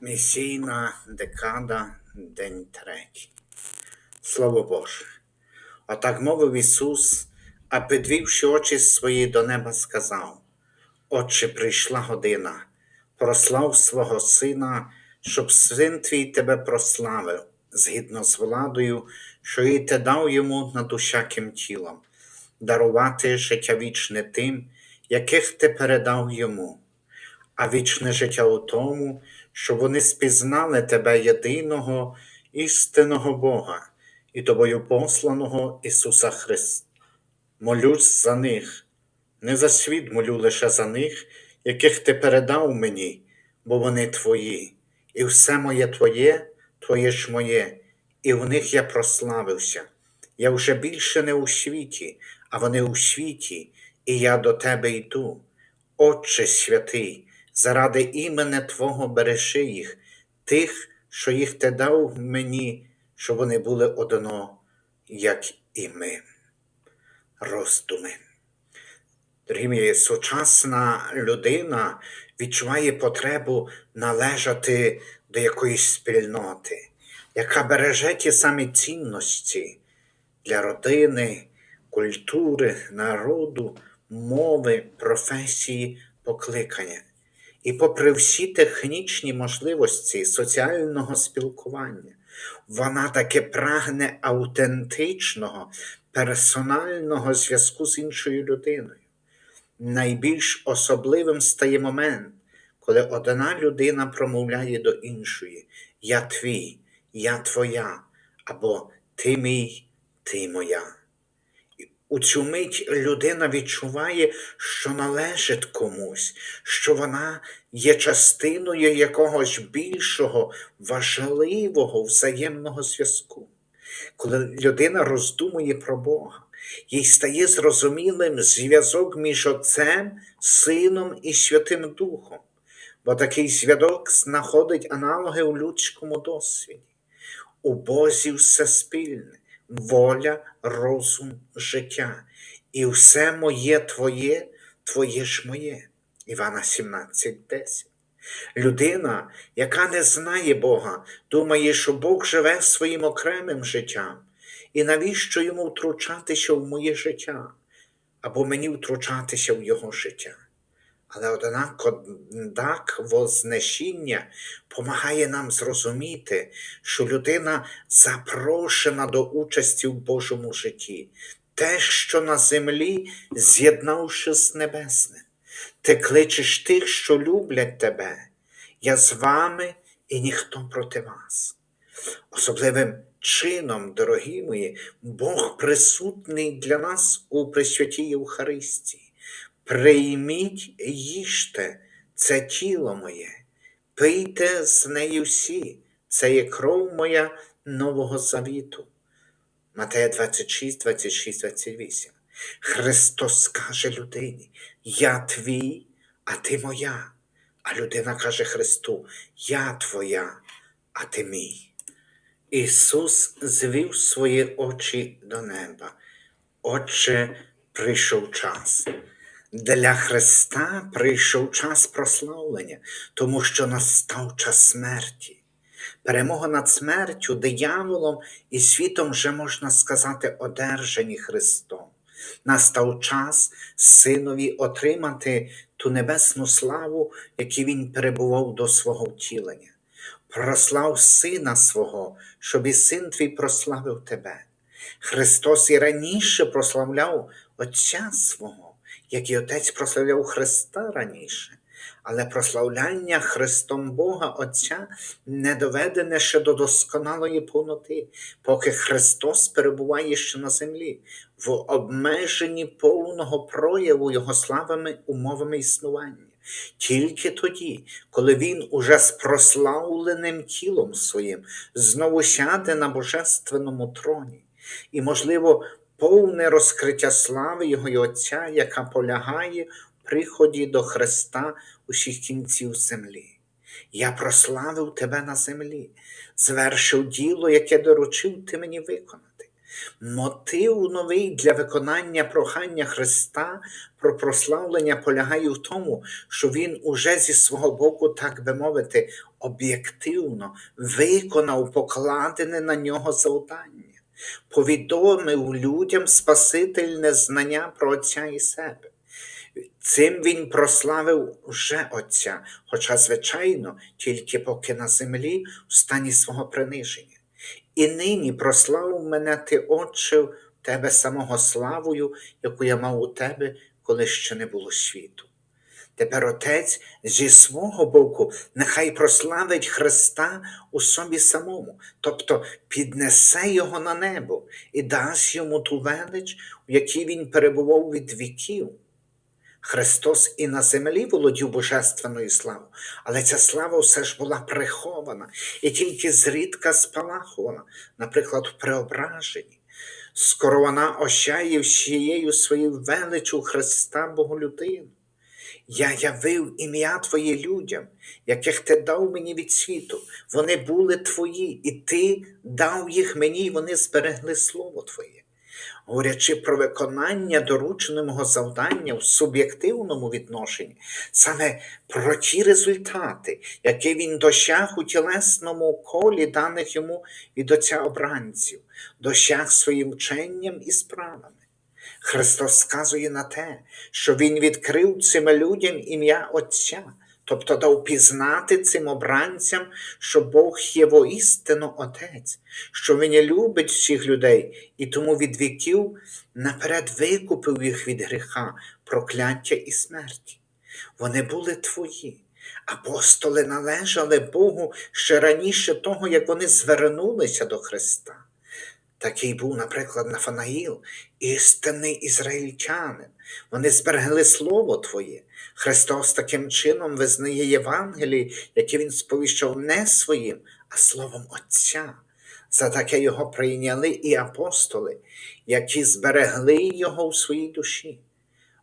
Місійна декада, день третій. Слово Боже. Отак мовив Ісус, а підвівши очі свої до неба, сказав: Отче, прийшла година, прослав свого Сина, щоб син твій тебе прославив, згідно з владою, що і ти дав йому над усяким тілом, дарувати життя вічне тим, яких ти передав йому а вічне життя у тому, щоб вони спізнали тебе єдиного істинного Бога і тобою посланого Ісуса Христа. Молюсь за них, не за світ молю лише за них, яких ти передав мені, бо вони твої, і все моє твоє, твоє ж моє, і в них я прославився. Я вже більше не у світі, а вони у світі, і я до тебе йду. Отче святий, заради імене Твого бережи їх, тих, що їх ти дав мені, щоб вони були одно, як і ми. Роздуми. Дорогі мої, сучасна людина відчуває потребу належати до якоїсь спільноти, яка береже ті самі цінності для родини, культури, народу, мови, професії, покликання. І попри всі технічні можливості соціального спілкування, вона таки прагне аутентичного, персонального зв'язку з іншою людиною. Найбільш особливим стає момент, коли одна людина промовляє до іншої Я твій, я твоя, або Ти мій, ти моя. У цю мить людина відчуває, що належить комусь, що вона є частиною якогось більшого, важливого взаємного зв'язку. Коли людина роздумує про Бога, їй стає зрозумілим зв'язок між Отцем, Сином і Святим Духом, бо такий зв'язок знаходить аналоги у людському досвіді. У Бозі все спільне, воля, розум, життя. І все моє Твоє, Твоє ж моє. Івана 17:10. Людина, яка не знає Бога, думає, що Бог живе своїм окремим життям. І навіщо йому втручатися в моє життя, або мені втручатися в його життя? Але однак вознесіння помагає нам зрозуміти, що людина запрошена до участі в Божому житті, те, що на землі, з'єднавши з небесним. Ти кличеш тих, що люблять тебе. Я з вами і ніхто проти вас. Особливим чином, дорогі мої, Бог присутний для нас у Пресвятій Євхаристії. Прийміть, їжте, це тіло моє, пийте з нею всі, це є кров моя Нового Завіту. Матея 26, 26, 28. Христос каже людині: Я твій, а ти моя. А людина каже Христу: Я твоя, а ти мій. Ісус звів свої очі до неба. Отче, прийшов час. Для Христа прийшов час прославлення, тому що настав час смерті. Перемога над смертю, дияволом і світом вже можна сказати, одержані Христом. Настав час Синові отримати ту небесну славу, яку Він перебував до свого втілення. Прослав Сина свого, щоб і син твій прославив тебе. Христос і раніше прославляв Отця свого, як і Отець прославляв Христа раніше. Але прославляння Христом Бога Отця не доведене ще до досконалої повноти, поки Христос перебуває ще на землі, в обмеженні повного прояву Його славами умовами існування. Тільки тоді, коли Він уже з прославленим тілом своїм знову сяде на божественному троні, і, можливо, повне розкриття слави Його і Отця, яка полягає в приході до Христа усіх кінців землі. Я прославив тебе на землі, звершив діло, яке доручив ти мені виконати. Мотив новий для виконання прохання Христа про прославлення полягає в тому, що Він уже зі свого боку, так би мовити, об'єктивно виконав покладене на нього завдання, повідомив людям спасительне знання про Отця і себе. Цим він прославив вже Отця, хоча, звичайно, тільки поки на землі в стані свого приниження. І нині прославив мене ти, Отче, тебе самого славою, яку я мав у тебе, коли ще не було світу. Тепер Отець зі свого боку нехай прославить Христа у собі самому, тобто піднесе Його на небо і дасть йому ту велич, у якій він перебував від віків. Христос і на землі володів божественною славою, але ця слава все ж була прихована і тільки зрідка спалахувала, наприклад, в преображенні. Скоро вона ощає всією своєю величу Христа Боголюдину. Я явив ім'я Твоє людям, яких ти дав мені від світу. Вони були твої, і ти дав їх мені, і вони зберегли слово Твоє. Говорячи про виконання дорученого завдання в суб'єктивному відношенні, саме про ті результати, які він досяг у тілесному колі, даних йому від отця обранців, досяг своїм вченням і справами. Христос сказує на те, що Він відкрив цим людям ім'я Отця, тобто дав пізнати цим обранцям, що Бог є воістину Отець, що Він любить всіх людей і тому від віків наперед викупив їх від гріха, прокляття і смерті. Вони були твої. Апостоли належали Богу ще раніше того, як вони звернулися до Христа. Такий був, наприклад, Нафанаїл, істинний ізраїльтянин. Вони зберегли Слово Твоє. Христос таким чином визнає Євангелії, яке Він сповіщав не своїм, а Словом Отця. За таке його прийняли і апостоли, які зберегли його в своїй душі.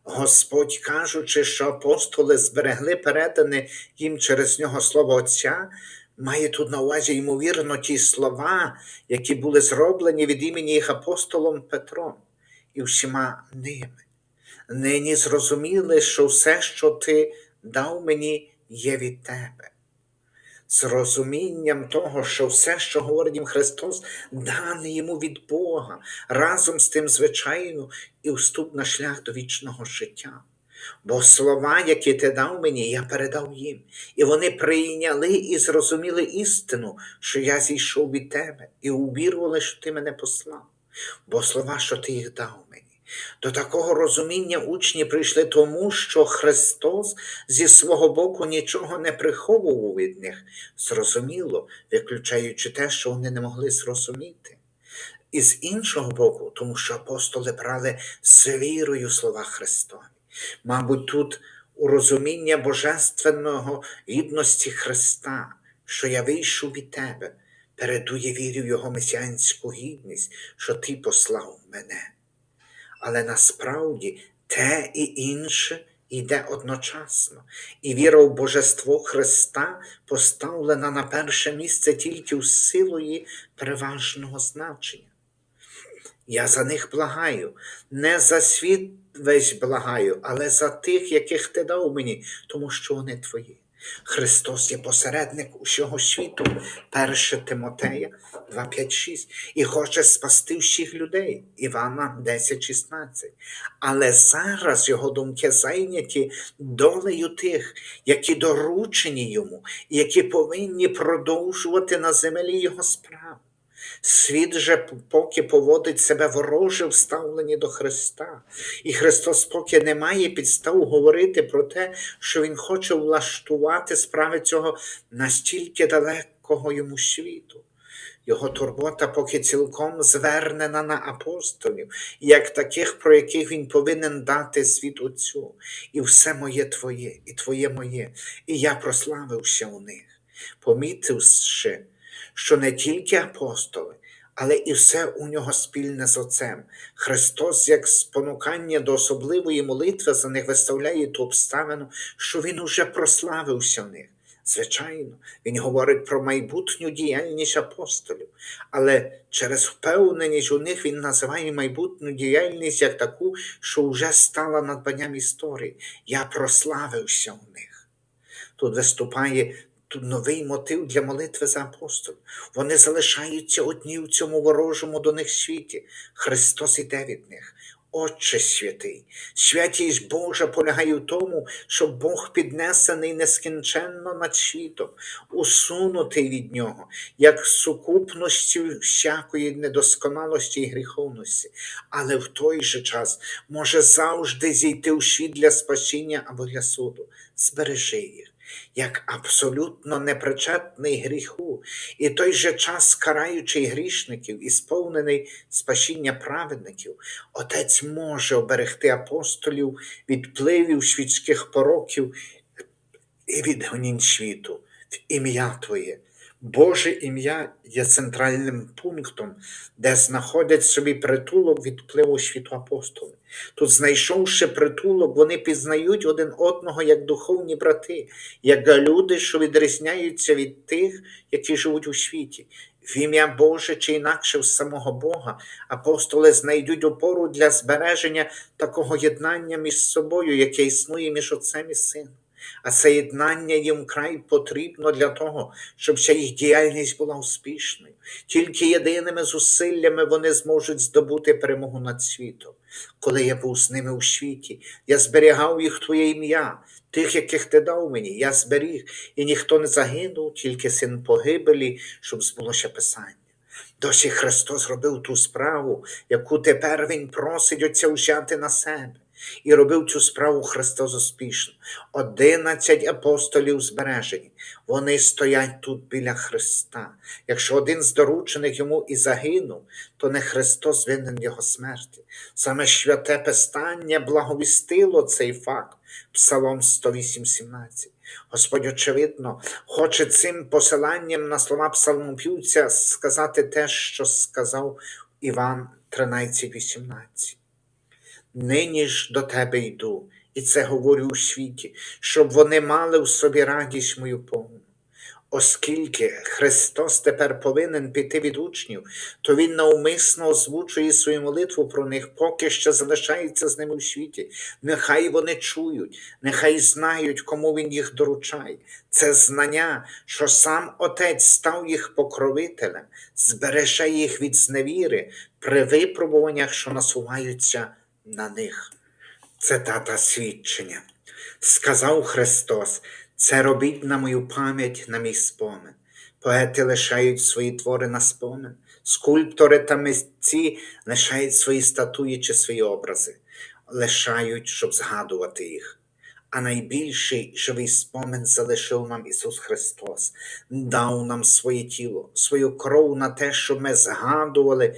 Господь, кажучи, що апостоли зберегли передане їм через нього слово Отця, має тут на увазі, ймовірно, ті слова, які були зроблені від імені їх апостолом Петром і всіма ними. Нині зрозуміли, що все, що ти дав мені, є від тебе. З розумінням того, що все, що говорить їм Христос, дане йому від Бога, разом з тим, звичайно, і вступ на шлях до вічного життя. Бо слова, які ти дав мені, я передав їм, і вони прийняли і зрозуміли істину, що я зійшов від тебе, і увірували, що ти мене послав, бо слова, що ти їх дав мені. До такого розуміння учні прийшли тому, що Христос зі свого боку нічого не приховував від них, зрозуміло, виключаючи те, що вони не могли зрозуміти. І з іншого боку, тому що апостоли брали з вірою слова Христові. Мабуть, тут у розуміння божественного гідності Христа, що я вийшов від тебе, передує вірю Його месіанську гідність, що Ти послав мене. Але насправді те і інше йде одночасно, і віра в Божество Христа поставлена на перше місце тільки в силу переважного значення. Я за них благаю, не за світ весь благаю, але за тих, яких ти дав мені, тому що вони твої. Христос є посередник усього світу, 1 Тимотея 2,5,6, і хоче спасти всіх людей, Івана 10,16. Але зараз його думки зайняті долею тих, які доручені йому, які повинні продовжувати на землі його справу. Світ же поки поводить себе вороже в ставленні до Христа, і Христос поки не має підстав говорити про те, що Він хоче влаштувати справи цього настільки далекого йому світу. Його турбота поки цілком звернена на апостолів, як таких, про яких він повинен дати світ Отцю. І все моє Твоє, і Твоє моє, і я прославився у них, помітивши, що не тільки апостоли, але і все у нього спільне з Отцем. Христос, як спонукання до особливої молитви, за них виставляє ту обставину, що Він уже прославився в них. Звичайно, він говорить про майбутню діяльність апостолів, але через впевненість у них він називає майбутню діяльність як таку, що вже стала надбанням історії. Я прославився у них. Тут виступає новий мотив для молитви за апостолів. Вони залишаються одні в цьому ворожому до них світі. Христос іде від них. Отче святий, святість Божа полягає в тому, що Бог піднесений нескінченно над світом, усунутий від нього, як сукупності всякої недосконалості і гріховності, але в той же час може завжди зійти у світ для спасіння або для суду. Збережи їх. Як абсолютно непричетний гріху, і той же час караючий грішників і сповнений спасіння праведників, Отець може оберегти апостолів від впливів світських пороків і від гонінь світу в ім'я Твоє. Боже ім'я є центральним пунктом, де знаходять собі притулок від впливу світу апостоли. Тут, знайшовши притулок, вони пізнають один одного як духовні брати, як люди, що відрізняються від тих, які живуть у світі. В ім'я Боже чи інакше в самого Бога апостоли знайдуть опору для збереження такого єднання між собою, яке існує між Отцем і Сином. А це єднання їм край потрібно для того, щоб вся їх діяльність була успішною. Тільки єдиними зусиллями вони зможуть здобути перемогу над світом. Коли я був з ними у світі, я зберігав їх Твоє ім'я, тих, яких ти дав мені, я зберіг, і ніхто не загинув, тільки син погибелі, щоб збулося Писання. Досі Христос зробив ту справу, яку тепер Він просить Отця взяти на себе. І робив цю справу Христос успішно. Одинадцять апостолів збережені. Вони стоять тут біля Христа. Якщо один з доручених йому і загинув, то не Христос винен його смерті. Саме святе Писання благовістило цей факт. Псалом 108.17. Господь, очевидно, хоче цим посиланням на слова псалмопівця сказати те, що сказав Іван 13.18. Нині ж до тебе йду, і це говорю у світі, щоб вони мали в собі радість мою повну. Оскільки Христос тепер повинен піти від учнів, то Він навмисно озвучує свою молитву про них, поки що залишається з ними у світі. Нехай вони чують, нехай знають, кому Він їх доручає. Це знання, що сам Отець став їх покровителем, збереже їх від зневіри при випробуваннях, що насуваються на них. Цитата свідчення. Сказав Христос, це робіть на мою пам'ять, на мій спомин. Поети лишають свої твори на спомин, скульптори та митці лишають свої статуї чи свої образи, лишають, щоб згадувати їх. А найбільший живий спомин залишив нам Ісус Христос, дав нам своє тіло, свою кров на те, щоб ми згадували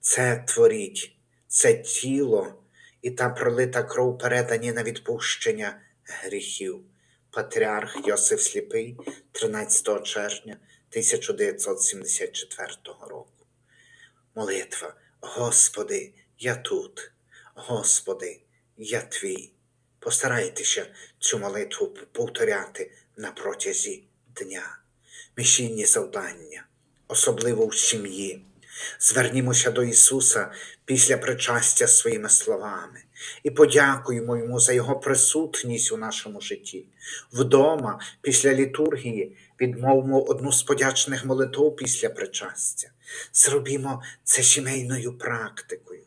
це творіть, це тіло і та пролита кров передані на відпущення гріхів. Патріарх Йосиф Сліпий 13 червня 1974 року. Молитва. Господи, я тут. Господи, я твій. Постарайтеся цю молитву повторяти на протязі дня. Місійні завдання, особливо в сім'ї. Звернімося до Ісуса після причастя своїми словами і подякуємо Йому за Його присутність у нашому житті. Вдома, після літургії, відмовимо одну з подячних молитв після причастя. Зробімо це сімейною практикою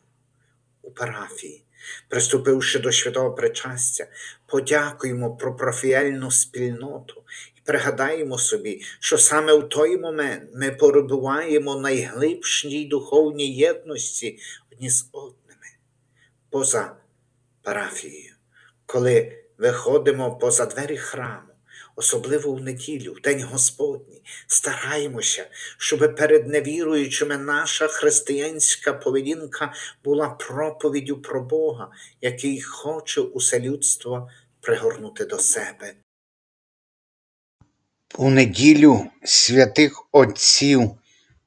у парафії. Приступивши до святого причастя, подякуємо про профіальну спільноту пригадаємо собі, що саме в той момент ми перебуваємо в найглибшій духовній єдності одні з одними, поза парафією, коли виходимо поза двері храму. Особливо в неділю, в День Господній, стараємося, щоб перед невіруючими наша християнська поведінка була проповіддю про Бога, який хоче усе людство пригорнути до себе. У неділю святих Отців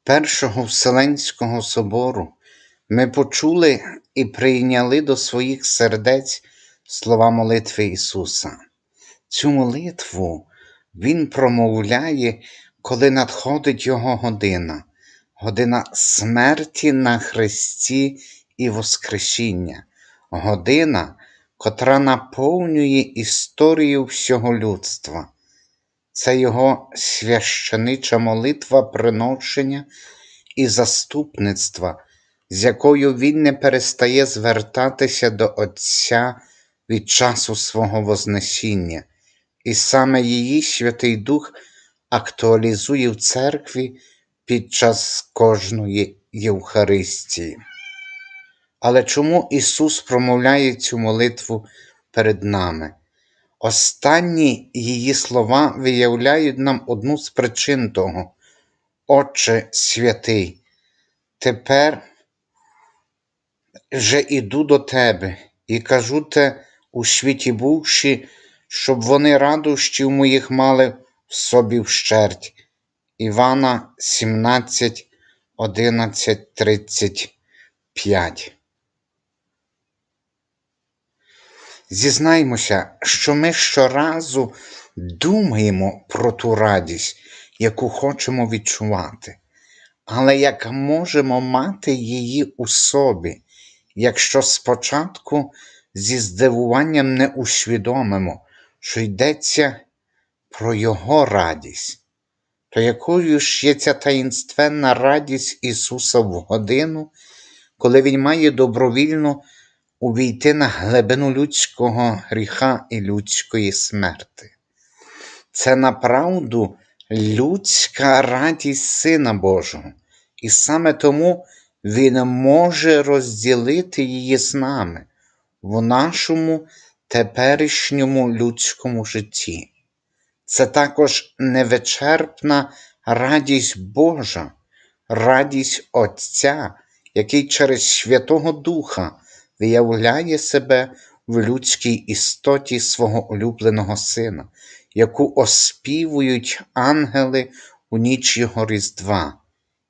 Першого Вселенського собору ми почули і прийняли до своїх сердець слова молитви Ісуса. Цю молитву Він промовляє, коли надходить його година, година смерті на Христі і Воскресіння, година, котра наповнює історію всього людства. Це його священича молитва приношення і заступництва, з якою він не перестає звертатися до Отця від часу свого Вознесіння, і саме її Святий Дух актуалізує в церкві під час кожної Євхаристії. Але чому Ісус промовляє цю молитву перед нами? Останні її слова виявляють нам одну з причин того. Отче святий, тепер вже іду до тебе і кажу те у світі бувші, щоб вони радощів моїх мали в собі вщерть. Івана 17, 11, 35 Зізнаймося, що ми щоразу думаємо про ту радість, яку хочемо відчувати, але як можемо мати її у собі, якщо спочатку зі здивуванням не усвідомимо, що йдеться про Його радість, то якою ж є ця таїнственна радість Ісуса в годину, коли Він має добровільно увійти на глибину людського гріха і людської смерти. Це направду людська радість Сина Божого, і саме тому Він може розділити її з нами в нашому теперішньому людському житті. Це також невичерпна радість Божа, радість Отця, який через Святого Духа виявляє себе в людській істоті свого улюбленого Сина, яку оспівують ангели у ніч Його Різдва,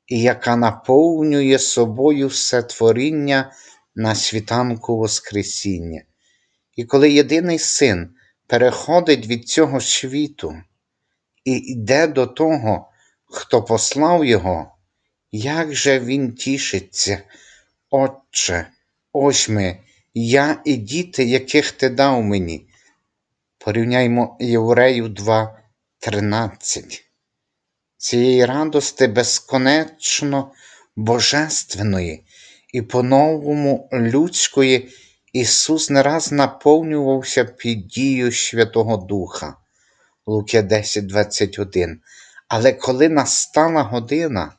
і яка наповнює собою все творіння на світанку Воскресіння. І коли єдиний син переходить від цього світу і йде до того, хто послав його, як же він тішиться, Отче, ось ми, я і діти, яких ти дав мені. Порівняймо Євреїв 2.13. Цієї радости безконечно божественної і по-новому людської Ісус не раз наповнювався під дією Святого Духа. Луки 10.21. Але коли настала година,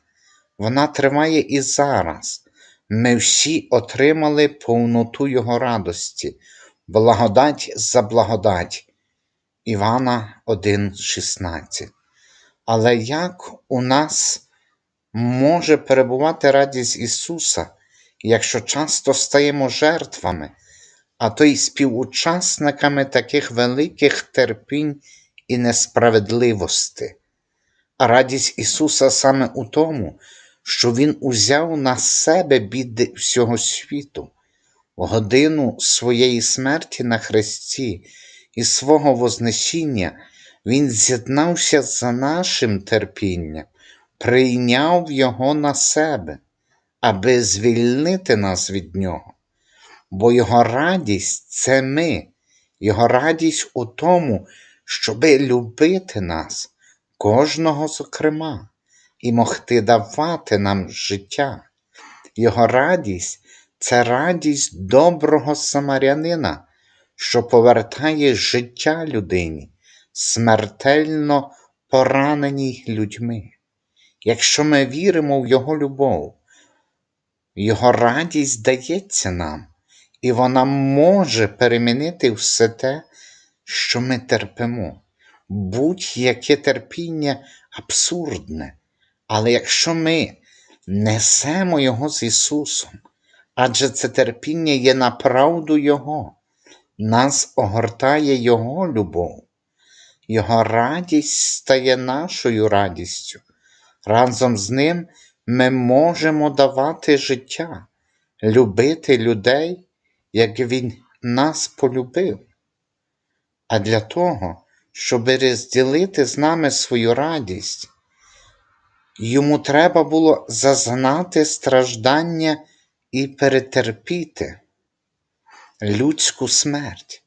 вона триває і зараз. Ми всі отримали повноту Його радості, благодать за благодать. Івана 1,16. Але як у нас може перебувати радість Ісуса, якщо часто стаємо жертвами, а то й співучасниками таких великих терпінь і несправедливості? А радість Ісуса саме у тому, що Він узяв на себе біди всього світу, в годину своєї смерті на Христі і свого Вознесіння Він з'єднався за нашим терпінням, прийняв Його на себе, аби звільнити нас від Нього. Бо Його радість це ми, Його радість у тому, щоби любити нас, кожного зокрема і могти давати нам життя. Його радість це радість доброго самарянина, що повертає життя людині, смертельно пораненій людьми. Якщо ми віримо в Його любов, Його радість дається нам, і вона може перемінити все те, що ми терпимо. Будь-яке терпіння абсурдне. Але якщо ми несемо Його з Ісусом, адже це терпіння є направду Його, нас огортає Його любов, Його радість стає нашою радістю. Разом з Ним ми можемо давати життя, любити людей, як Він нас полюбив. А для того, щоб розділити з нами свою радість, йому треба було зазнати страждання і перетерпіти людську смерть.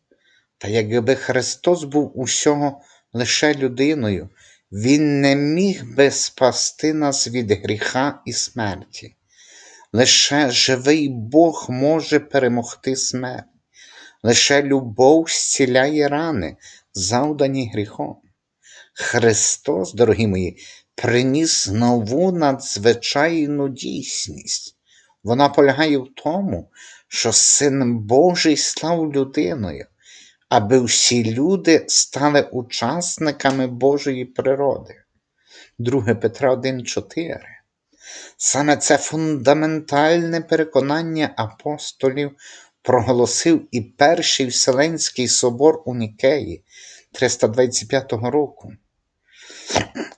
Та якби Христос був усього лише людиною, Він не міг би спасти нас від гріха і смерті. Лише живий Бог може перемогти смерть. Лише любов зціляє рани, завдані гріхом. Христос, дорогі мої, приніс нову надзвичайну дійсність. Вона полягає в тому, що Син Божий став людиною, аби всі люди стали учасниками Божої природи. 2 Петра 1,4. Саме це фундаментальне переконання апостолів проголосив і Перший Вселенський собор у Нікеї 325 року.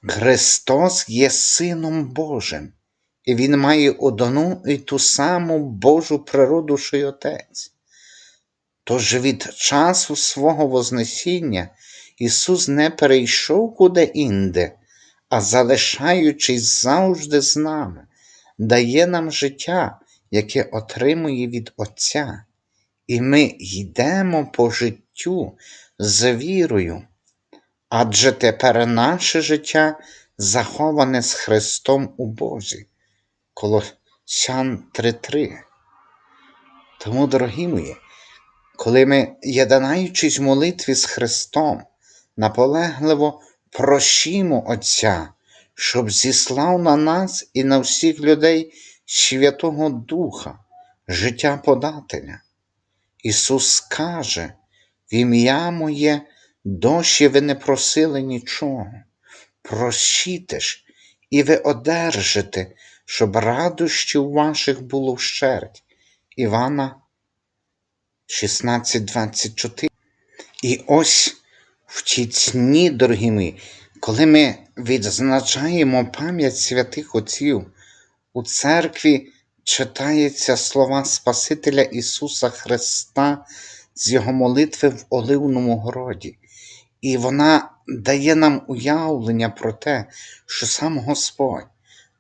Христос є Сином Божим, і Він має одну і ту саму Божу природу, що й Отець. Тож від часу свого Вознесіння Ісус не перейшов куди-інде, а залишаючись завжди з нами, дає нам життя, яке отримує від Отця, і ми йдемо по життю з вірою, адже тепер наше життя заховане з Христом у Бозі. Колосян 3.3. Тому, дорогі мої, коли ми, єднаючись в молитві з Христом, наполегливо просімо Отця, щоб зіслав на нас і на всіх людей Святого Духа, життя подателя. Ісус скаже, в ім'я моє дощі ви не просили нічого. Просіте ж, і ви одержите, щоб радощів ваших було вщерть. Івана 16:24. І ось в ті дні, дорогі мої, коли ми відзначаємо пам'ять святих Отців, у церкві читаються слова Спасителя Ісуса Христа з Його молитви в Оливному городі. І вона дає нам уявлення про те, що сам Господь,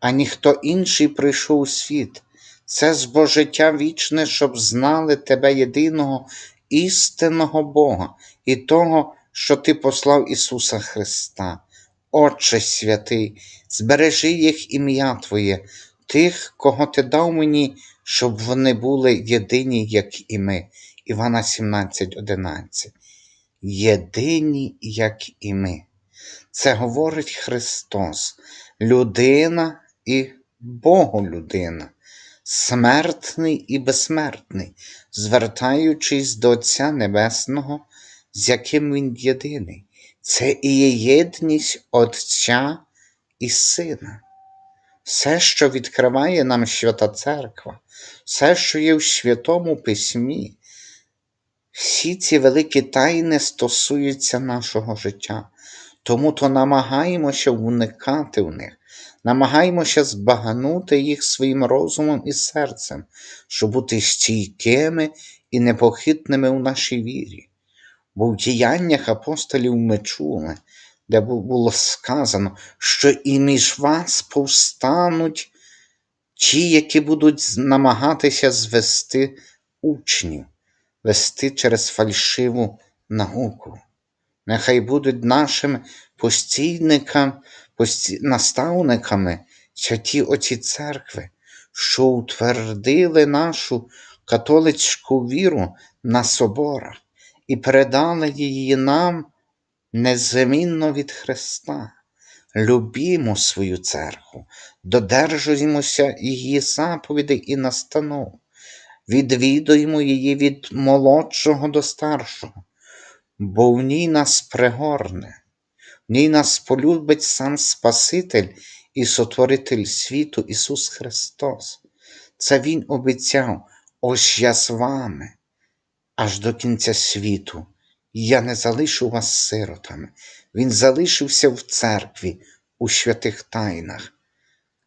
а ніхто інший прийшов у світ. Це збожиття вічне, щоб знали тебе єдиного істинного Бога і того, що Ти послав Ісуса Христа. Отче святий, збережи їх ім'я Твоє, тих, кого Ти дав мені, щоб вони були єдині, як і ми. Івана 17:11. Єдині, як і ми. Це говорить Христос, людина і Боголюдина, смертний і безсмертний, звертаючись до Отця Небесного, з яким Він єдиний. Це і є єдність Отця і Сина. Все, що відкриває нам Свята Церква, все, що є в Святому Письмі, всі ці великі тайни стосуються нашого життя, тому то намагаємося уникати в них, намагаємося збагнути їх своїм розумом і серцем, щоб бути стійкими і непохитними у нашій вірі. Бо в діяннях апостолів ми чули, де було сказано, що і між вас повстануть ті, які будуть намагатися звести учнів, вести через фальшиву науку. Нехай будуть нашими постійниками, пості... наставниками святі оці церкви, що утвердили нашу католицьку віру на соборах і передали її нам незамінно від Христа. Любімо свою церкву, додержуємося її заповідей і настанов, відвідуємо її від молодшого до старшого, бо в ній нас пригорне, в ній нас полюбить сам Спаситель і Сотворитель світу Ісус Христос. Це Він обіцяв, ось я з вами аж до кінця світу. Я не залишу вас сиротами. Він залишився в церкві у святих тайнах,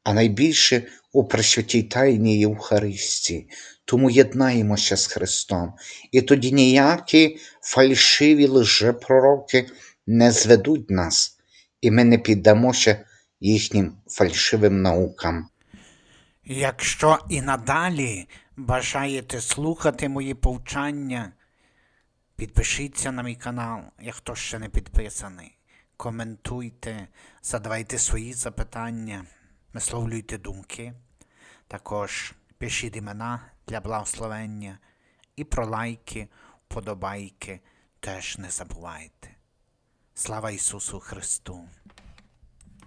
а найбільше у пресвятій тайні Євхаристії. Тому єднаємося з Христом. І тоді ніякі фальшиві лжепророки не зведуть нас, і ми не піддамося їхнім фальшивим наукам. Якщо і надалі бажаєте слухати мої повчання, підпишіться на мій канал, як хто ще не підписаний. Коментуйте, задавайте свої запитання, висловлюйте думки. Також пишіть імена для благословення і про лайки, подобайки теж не забувайте. Слава Ісусу Христу!